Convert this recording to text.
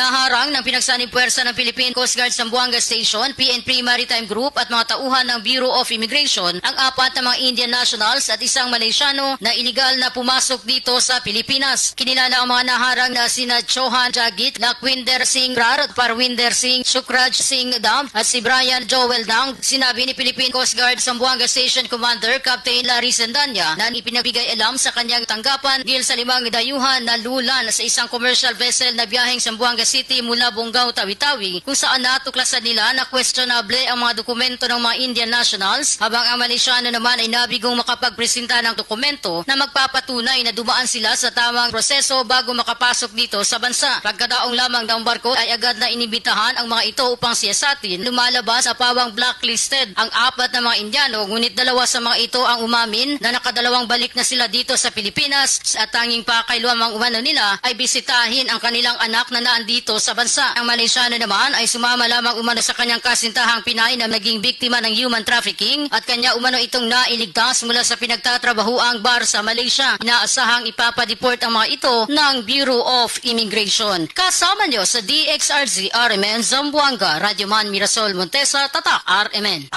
Naharang ng pinagsanib puwersa ng Philippine Coast Guard Zamboanga Station, PNP Maritime Group at mga tauhan ng Bureau of Immigration ang apat na mga Indian nationals at isang Malaysiano na iligal na pumasok dito sa Pilipinas. Kinilala ang mga naharang na sina Chohan Jagit, Lakwinder Singh Rar at Parwinder Singh, Shukraj Singh Dam at si Brian Joel Dang. Sinabi ni Philippine Coast Guard Zamboanga Station Commander Captain Larry Sendanya na ipinagbigay alam sa kanyang tanggapan gil sa limang dayuhan na lulan sa isang commercial vessel na biyaheng Zamboanga City mula Bonggao, Tawi-Tawi kung saan natuklasan nila na questionable ang mga dokumento ng mga Indian nationals habang ang Malaysiano naman ay nabigong makapagpresenta ng dokumento na magpapatunay na dumaan sila sa tamang proseso bago makapasok dito sa bansa. Pagkadaong lamang ng barko ay agad na inibitahan ang mga ito upang siyasatin. Lumalabas sa pawang blacklisted ang apat na mga Indiano ngunit dalawa sa mga ito ang umamin na nakadalawang balik na sila dito sa Pilipinas at tanging pakailuamang umano nila ay bisitahin ang kanilang anak na naandito sa bansa. Ang Malaysiano naman ay sumama lamang umano sa kanyang kasintahang Pinay na naging biktima ng human trafficking at kanya umano itong nailigtas mula sa pinagtatrabahuang bar sa Malaysia. Inaasahang ipapadeport ang mga ito ng Bureau of Immigration. Kasama nyo sa DXRZ RMN Zamboanga, Radyoman Mirasol Montesa, Tatak RMN.